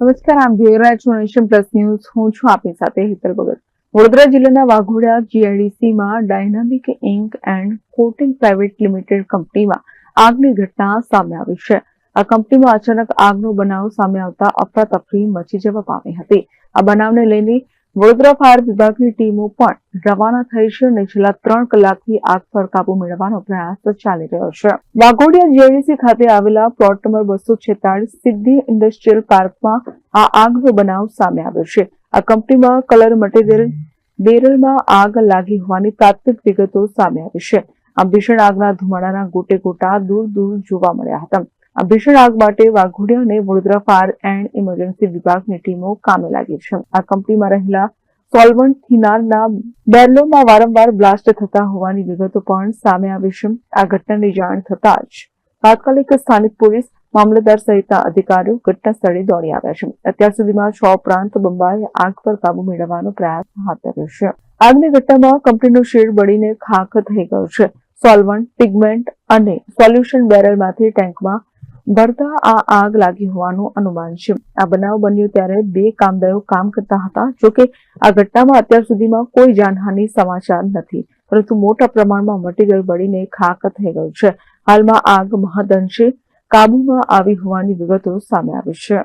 નમસ્કાર, આમ જોઈ રહ્યા છો નેશન પ્લસ ન્યૂઝ. હું છું આપની સાથે હેતલ ભગત. વડોદરા જિલ્લાના Waghodia જીઆઈડીસીમાં dynamic ink and coating private limited કંપનીમાં આગની ઘટના સામે આવી છે. આ કંપનીમાં અચાનક આગનો બનાવ સામે આવતા અફરાતફરી મચી જવા પામી હતી. આ બનાવને લઈને વડોદરા ફાયર વિભાગની ટીમો પણ રવાના થઈ છે અને છેલ્લા ત્રણ કલાકથી આગ પર કાબુ મેળવવાનો પ્રયાસ ચાલી રહ્યો છે. વાઘોડિયા જીઆઈડીસી ખાતે આવેલા પ્લોટ નંબર બસો છેતાળીસ સિદ્ધિ ઇન્ડસ્ટ્રીયલ પાર્કમાં આ આગનો બનાવ સામે આવ્યો છે. આ કંપનીમાં કલર મટીરિયલ, બેરલમાં આગ લાગી હોવાની પ્રાથમિક વિગતો સામે આવી છે. આ ભીષણ આગના ધુમાડાના ગોટે ગોટા દૂર દૂર જોવા મળ્યા હતા. આ ભીષણ આગ માટે વાઘોડિયા અને વડોદરા ફાયર એન્ડ ઇમરજન્સી વિભાગની ટીમો કામે લાગી છે. આ કંપનીમાં રહેલા સોલ્વન્ટ થિનારના બેરલોમાં વારંવાર બ્લાસ્ટ થતા હોવાની વિગતો પણ સામે આવી છે. આ ઘટનાની જાણ થતા જ તાત્કાલિક સ્થાનિક પોલીસ મામલતદાર સહિતના અધિકારીઓ ઘટના સ્થળે દોડી આવ્યા છે. અત્યાર સુધીમાં છ ઉપરાંત બંબાએ આગ પર કાબુ મેળવવાનો પ્રયાસ હાથ ધર્યો છે. આગની ઘટનામાં કંપનીનો શેડ બળીને ખાખ થઈ ગયો છે. સોલ્વન્ટ પિગમેન્ટ અને સોલ્યુશન બેરલમાંથી ટેન્કમાં ભરતા આ આગ લાગી હોવાનું અનુમાન છે. આ બનાવ બન્યો ત્યારે બે કામદારો કામ કરતા હતા જોકે આ ઘટનામાં અત્યાર સુધીમાં કોઈ જાનહાનિ સમાચાર નથી, પરંતુ મોટા પ્રમાણમાં મટીરિયલ બળીને ખાક થઈ ગયું છે. હાલમાં આગ મહદઅંશે કાબુમાં આવી હોવાની વિગતો સામે આવી છે.